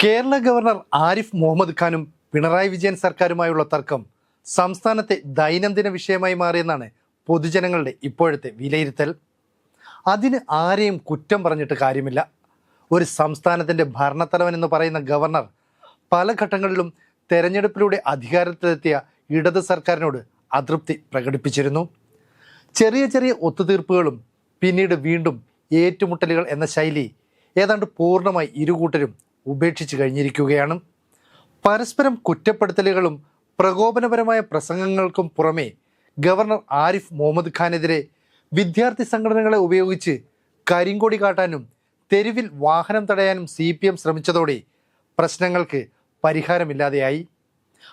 Kerala governor Arif Muhammad ഖാനും പിണറായി വിജയൻ സർക്കാരുമായുള്ള തർക്കം സംസ്ഥാനത്തെ ദൈനംദിന വിഷയമായി മാറിയെന്നാണ് പൊതുജനങ്ങളുടെ ഇപ്പോഴത്തെ വിലയിരുത്തൽ. അതിന് ആരെയും കുറ്റം പറഞ്ഞിട്ട് കാര്യമില്ല. ഒരു സംസ്ഥാനത്തിന്റെ ഭരണത്തലവൻ എന്ന് പറയുന്ന ഗവർണർ പല ഘട്ടങ്ങളിലും തെരഞ്ഞെടുപ്പിലൂടെ അധികാരത്തിലെത്തിയ ഇടത് സർക്കാരിനോട് അതൃപ്തി പ്രകടിപ്പിച്ചിരുന്നു. ചെറിയ ചെറിയ ഒത്തുതീർപ്പുകളും പിന്നീട് വീണ്ടും ഏറ്റുമുട്ടലുകൾ എന്ന ശൈലി ഏതാണ്ട് പൂർണമായി ഇരുകൂട്ടരും ഉപേക്ഷിച്ചു കഴിഞ്ഞിരിക്കുകയാണ്. പരസ്പരം കുറ്റപ്പെടുത്തലുകളും പ്രകോപനപരമായ പ്രസംഗങ്ങൾക്കും പുറമേ ഗവർണർ ആരിഫ് മുഹമ്മദ് ഖാനെതിരെ വിദ്യാർത്ഥി സംഘടനകളെ ഉപയോഗിച്ച് കരിങ്കൊടി കാട്ടാനും തെരുവിൽ വാഹനം തടയാനും സി പി എം ശ്രമിച്ചതോടെ പ്രശ്നങ്ങൾക്ക് പരിഹാരമില്ലാതെയായി.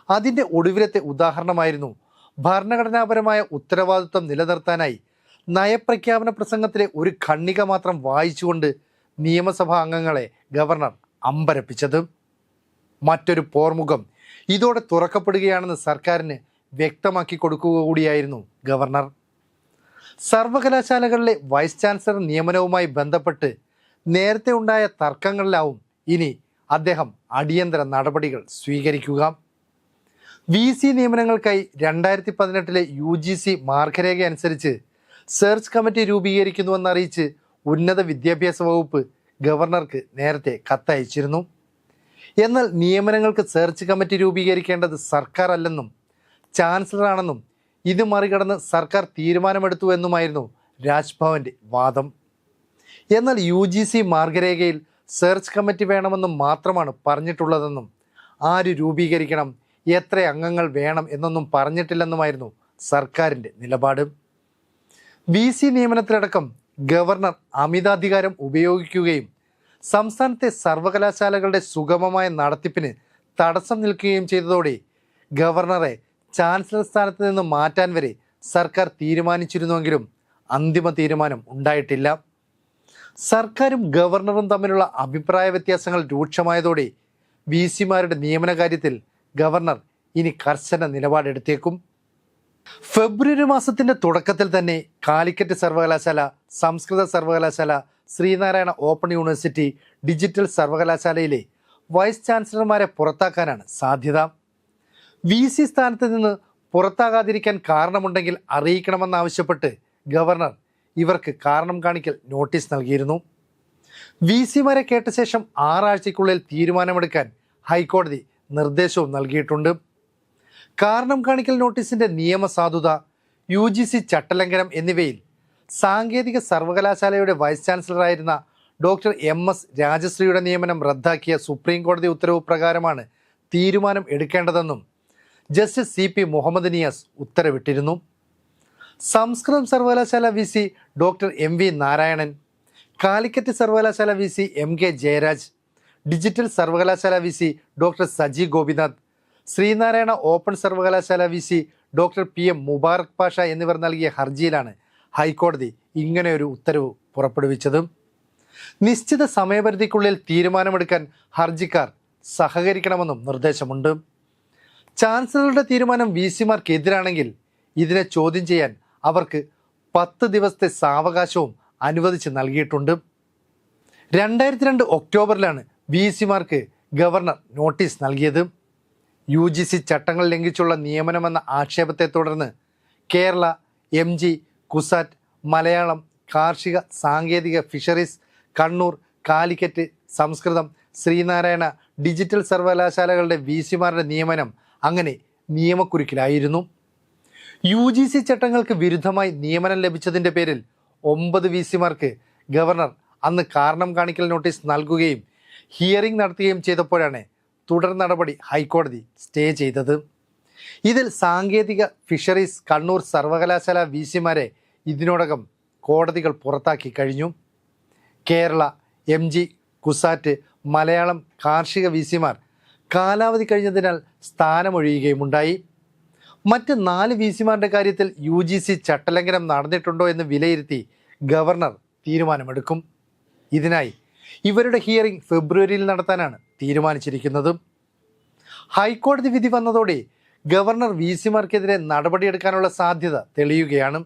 അതിന്റെ ഒടുവിലത്തെ ഉദാഹരണമായിരുന്നു ഭരണഘടനാപരമായ ഉത്തരവാദിത്വം നിലനിർത്താനായി നയപ്രഖ്യാപന പ്രസംഗത്തിലെ ഒരു ഖണ്ണിക മാത്രം വായിച്ചുകൊണ്ട് നിയമസഭാ അംഗങ്ങളെ ഗവർണർ അമ്പരപ്പിച്ചത് മറ്റൊരു പോർമുഖം ഇതോടെ തുറക്കപ്പെടുകയാണെന്ന് സർക്കാരിന് വ്യക്തമാക്കി കൊടുക്കുക കൂടിയായിരുന്നു ഗവർണർ. സർവകലാശാലകളിലെ വൈസ് ചാൻസലർ നിയമനവുമായി ബന്ധപ്പെട്ട് നേരത്തെ ഉണ്ടായ തർക്കങ്ങളിലാവും ഇനി അദ്ദേഹം അടിയന്തര നടപടികൾ സ്വീകരിക്കുക. വി സി നിയമനങ്ങൾക്കായി രണ്ടായിരത്തി പതിനെട്ടിലെ യു ജി സി മാർഗരേഖ അനുസരിച്ച് സെർച്ച് കമ്മിറ്റി രൂപീകരിക്കുന്നുവെന്നറിയിച്ച് ഉന്നത വിദ്യാഭ്യാസ വകുപ്പ് ഗവർണർക്ക് നേരത്തെ കത്തയച്ചിരുന്നു. എന്നാൽ നിയമനങ്ങൾക്ക് സെർച്ച് കമ്മിറ്റി രൂപീകരിക്കേണ്ടത് സർക്കാർ അല്ലെന്നും ചാൻസലറാണെന്നും ഇത് മറികടന്ന് സർക്കാർ തീരുമാനമെടുത്തു എന്നുമായിരുന്നു രാജ്ഭവന്റെ വാദം. എന്നാൽ യു ജി സി മാർഗരേഖയിൽ സെർച്ച് കമ്മിറ്റി വേണമെന്നും മാത്രമാണ് പറഞ്ഞിട്ടുള്ളതെന്നും ആര് രൂപീകരിക്കണം എത്ര അംഗങ്ങൾ വേണം എന്നൊന്നും പറഞ്ഞിട്ടില്ലെന്നുമായിരുന്നു സർക്കാരിന്റെ നിലപാട്. വി സി നിയമനത്തിലടക്കം ഗവർണർ അമിതാധികാരം ഉപയോഗിക്കുകയും സംസ്ഥാനത്തെ സർവകലാശാലകളുടെ സുഗമമായ നടത്തിപ്പിന് തടസ്സം നിൽക്കുകയും ചെയ്തതോടെ ഗവർണറെ ചാൻസലർ സ്ഥാനത്ത് നിന്ന് മാറ്റാൻ വരെ സർക്കാർ തീരുമാനിച്ചിരുന്നുവെങ്കിലും അന്തിമ തീരുമാനം ഉണ്ടായിട്ടില്ല. സർക്കാരും ഗവർണറും തമ്മിലുള്ള അഭിപ്രായ വ്യത്യാസങ്ങൾ രൂക്ഷമായതോടെ വി സിമാരുടെ നിയമന കാര്യത്തിൽ ഗവർണർ ഇനി കർശന നിലപാടെടുത്തേക്കും. ഫെബ്രുവരി മാസത്തിന്റെ തുടക്കത്തിൽ തന്നെ കാലിക്കറ്റ് സർവകലാശാല സംസ്കൃത സർവകലാശാല ശ്രീനാരായണ ഓപ്പൺ യൂണിവേഴ്സിറ്റി ഡിജിറ്റൽ സർവകലാശാലയിലെ വൈസ് ചാൻസലർമാരെ പുറത്താക്കാനാണ് സാധ്യത. വി സി സ്ഥാനത്ത് നിന്ന് പുറത്താകാതിരിക്കാൻ കാരണമുണ്ടെങ്കിൽ അറിയിക്കണമെന്നാവശ്യപ്പെട്ട് ഗവർണർ ഇവർക്ക് കാരണം കാണിക്കൽ നോട്ടീസ് നൽകിയിരുന്നു. വി സിമാരെ കേട്ട ശേഷം ആറാഴ്ചയ്ക്കുള്ളിൽ തീരുമാനമെടുക്കാൻ ഹൈക്കോടതി നിർദ്ദേശവും നൽകിയിട്ടുണ്ട്. കാരണം കാണിക്കൽ നോട്ടീസിന്റെ നിയമസാധുത യു ജി സി ചട്ടലംഘനം എന്നിവയിൽ സാങ്കേതിക സർവകലാശാലയുടെ വൈസ് ചാൻസലറായിരുന്ന ഡോക്ടർ എം എസ് രാജശ്രീയുടെ നിയമനം റദ്ദാക്കിയ സുപ്രീം കോടതി ഉത്തരവ് പ്രകാരമാണ് തീരുമാനം എടുക്കേണ്ടതെന്നും justice C P Muhammad Niyas ഉത്തരവിട്ടിരുന്നു. സംസ്കൃതം സർവകലാശാല V C doctor M V Narayanan Calicut സർവകലാശാല V C M K Jayaraj digital സർവകലാശാല V C doctor Saji Gopinath Sreenarayana open സർവകലാശാല V C doctor P M Mubarak Pasha എന്നിവർ നൽകിയ ഹർജിയിലാണ് ഹൈക്കോടതി ഇങ്ങനെ ഒരു ഉത്തരവ് പുറപ്പെടുവിച്ചതും. നിശ്ചിത സമയപരിധിക്കുള്ളിൽ തീരുമാനമെടുക്കാൻ ഹർജിക്കാർ സഹകരിക്കണമെന്നും നിർദ്ദേശമുണ്ട്. ചാൻസലറുടെ തീരുമാനം വി സിമാർക്കെതിരാണെങ്കിൽ ഇതിനെ ചോദ്യം ചെയ്യാൻ അവർക്ക് പത്ത് ദിവസത്തെ സാവകാശവും അനുവദിച്ച് നൽകിയിട്ടുണ്ട്. രണ്ടായിരത്തി രണ്ട് ഒക്ടോബറിലാണ് വി സിമാർക്ക് ഗവർണർ നോട്ടീസ് നൽകിയത്. യു ജി സി ചട്ടങ്ങൾ ലംഘിച്ചുള്ള നിയമനമെന്ന ആക്ഷേപത്തെ തുടർന്ന് കേരള എം ജി കുസാറ്റ് മലയാളം കാർഷിക സാങ്കേതിക ഫിഷറീസ് കണ്ണൂർ കാലിക്കറ്റ് സംസ്കൃതം ശ്രീനാരായണ ഡിജിറ്റൽ സർവകലാശാലകളുടെ വി സിമാരുടെ നിയമനം അങ്ങനെ നിയമക്കുരുക്കിലായിരുന്നു. യു ജി സി ചട്ടങ്ങൾക്ക് വിരുദ്ധമായി നിയമനം ലഭിച്ചതിന്റെ പേരിൽ ഒമ്പത് വി സിമാർക്ക് ഗവർണർ അന്ന് കാരണം കാണിക്കൽ നോട്ടീസ് നൽകുകയും ഹിയറിംഗ് നടത്തുകയും ചെയ്തപ്പോഴാണ് തുടർ നടപടി ഹൈക്കോടതി സ്റ്റേ ചെയ്തത്. ഇതിൽ സാങ്കേതിക ഫിഷറീസ് കണ്ണൂർ സർവകലാശാല വി സിമാരെ ഇതിനോടകം കോടതികൾ പുറത്താക്കി കഴിഞ്ഞു. കേരള എം ജി കുസാറ്റ് മലയാളം കാർഷിക വി സിമാർ കാലാവധി കഴിഞ്ഞതിനാൽ സ്ഥാനമൊഴിയുകയുമുണ്ടായി. മറ്റ് നാല് വി സിമാരുടെ കാര്യത്തിൽ യു ജി സി ചട്ടലംഘനം നടന്നിട്ടുണ്ടോ എന്ന് വിലയിരുത്തി ഗവർണർ തീരുമാനമെടുക്കും. ഇതിനായി ഇവരുടെ ഹിയറിംഗ് ഫെബ്രുവരിയിൽ നടത്താനാണ് തീരുമാനിച്ചിരിക്കുന്നത്. ഹൈക്കോടതി വിധി വന്നതോടെ ഗവർണർ വി സിമാർക്കെതിരെ നടപടിയെടുക്കാനുള്ള സാധ്യത തെളിയുകയാണ്.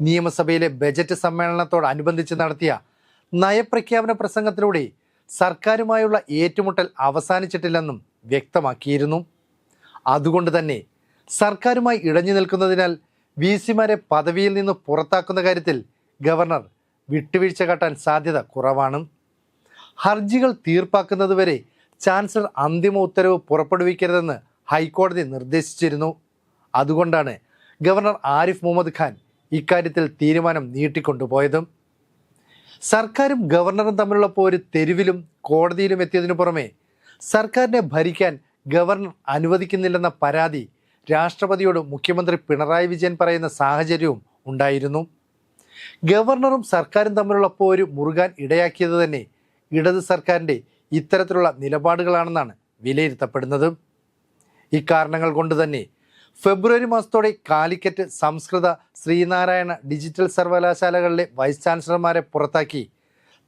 നിയമസഭയിലെ ബജറ്റ് സമ്മേളനത്തോടനുബന്ധിച്ച് നടത്തിയ നയപ്രഖ്യാപന പ്രസംഗത്തിലൂടെ സർക്കാരുമായുള്ള ഏറ്റുമുട്ടൽ അവസാനിച്ചിട്ടില്ലെന്നും വ്യക്തമാക്കിയിരുന്നു. അതുകൊണ്ട് തന്നെ സർക്കാരുമായി ഇഴഞ്ഞു നിൽക്കുന്നതിനാൽ വി സിമാരെ പദവിയിൽ നിന്ന് പുറത്താക്കുന്ന കാര്യത്തിൽ ഗവർണർ വിട്ടുവീഴ്ച കാട്ടാൻ സാധ്യത കുറവാണ്. ഹർജികൾ തീർപ്പാക്കുന്നതുവരെ ചാൻസലർ അന്തിമ ഉത്തരവ് പുറപ്പെടുവിക്കരുതെന്ന് ഹൈക്കോടതി നിർദ്ദേശിച്ചിരുന്നു. അതുകൊണ്ടാണ് ഗവർണർ ആരിഫ് മുഹമ്മദ് ഖാൻ ഇക്കാര്യത്തിൽ തീരുമാനം നീട്ടിക്കൊണ്ടുപോയതും. സർക്കാരും ഗവർണറും തമ്മിലുള്ള പോര് തെരുവിലും കോടതിയിലും എത്തിയതിനു പുറമെ സർക്കാരിനെ ഭരിക്കാൻ ഗവർണർ അനുവദിക്കുന്നില്ലെന്ന പരാതി രാഷ്ട്രപതിയോട് മുഖ്യമന്ത്രി പിണറായി വിജയൻ പറയുന്ന സാഹചര്യവും ഉണ്ടായിരുന്നു. ഗവർണറും സർക്കാരും തമ്മിലുള്ള പോര് മുറുകാൻ ഇടയാക്കിയത് തന്നെ ഇടത് സർക്കാരിന്റെ ഇത്തരത്തിലുള്ള നിലപാടുകളാണെന്നാണ് വിലയിരുത്തപ്പെടുന്നത്. ഇക്കാരണങ്ങൾ കൊണ്ട് തന്നെ ഫെബ്രുവരി മാസത്തോടെ കാലിക്കറ്റ് സംസ്കൃത ശ്രീനാരായണ ഡിജിറ്റൽ സർവകലാശാലകളിലെ വൈസ് ചാൻസലർമാരെ പുറത്താക്കി.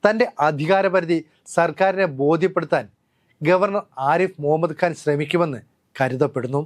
തന്റെ അധികാരപരിധി സർക്കാരിനെ ബോധ്യപ്പെടുത്താൻ ഗവർണർ ആരിഫ് മുഹമ്മദ് ഖാൻ ശ്രമിക്കുമെന്ന് കരുതപ്പെടുന്നു.